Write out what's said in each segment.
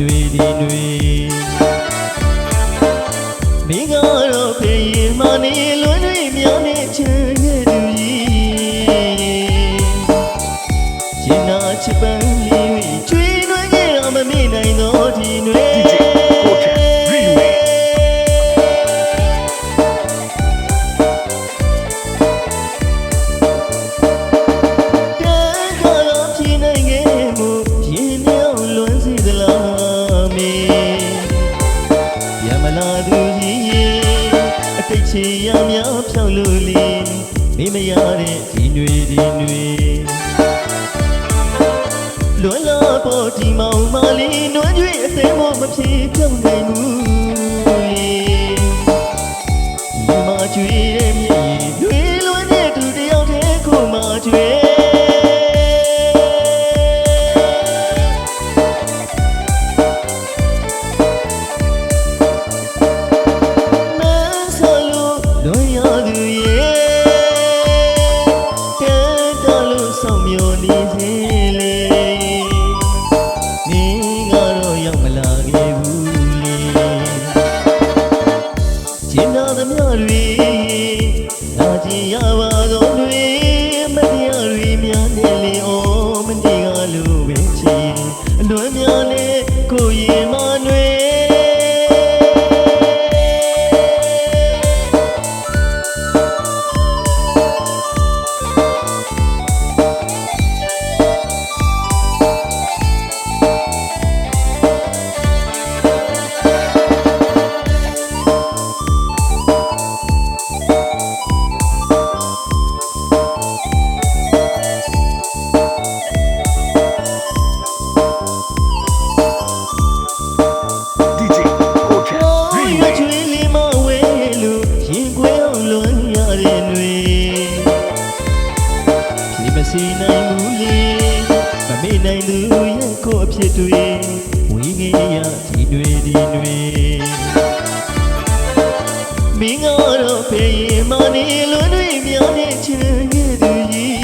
တွေဝေးခဲ့ရဒီတွေဒီတွေ နေမရတဲ့ဒီနွေဒီနွေလွန်လာပေါ်ဒီမောင်မလေးနွမ်းကြွေအစိမ်းမမဖြေပြောင်းနိုင်ဘူး မမေ့နိုင်သူရဲ့ကိုယ်အဖြစ်တွေဝေးငယ်ရဒီတွေဒီတွေမင်းကတော့ဖေးရင်မနေလွန်တွေများနေချင်ခဲ့သူကြီး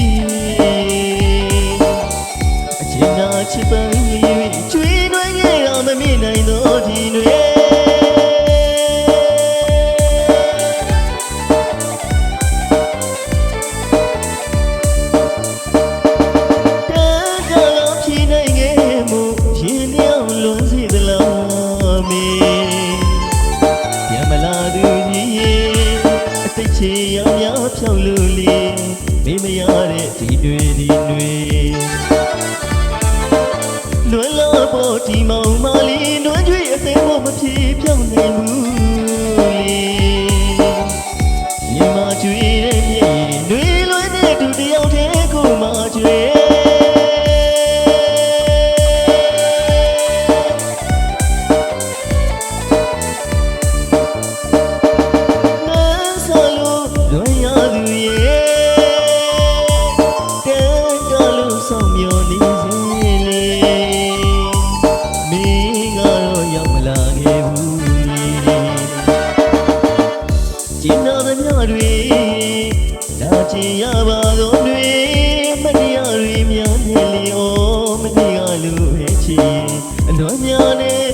အကျဉ်းသာချစ်ပန်းလေးကျွေးနွေးခဲ့တော့မမေ့နိုင် အတိတ်ချေရောင်များဖြောက်လို့လေမေးမရတဲ့ဒီတွေဒီတွေလွန်လာပေါ်ဒီမောင်မလေးနွမ်းကြွေအသိဖို့မဖြေပြောင်းနိုင်ဘူး နာသမျှတွေနာကျင်ရပါသောတွေမတရားတွေများနေလေဩမတရားလို့ပဲချီအလွန်များနေ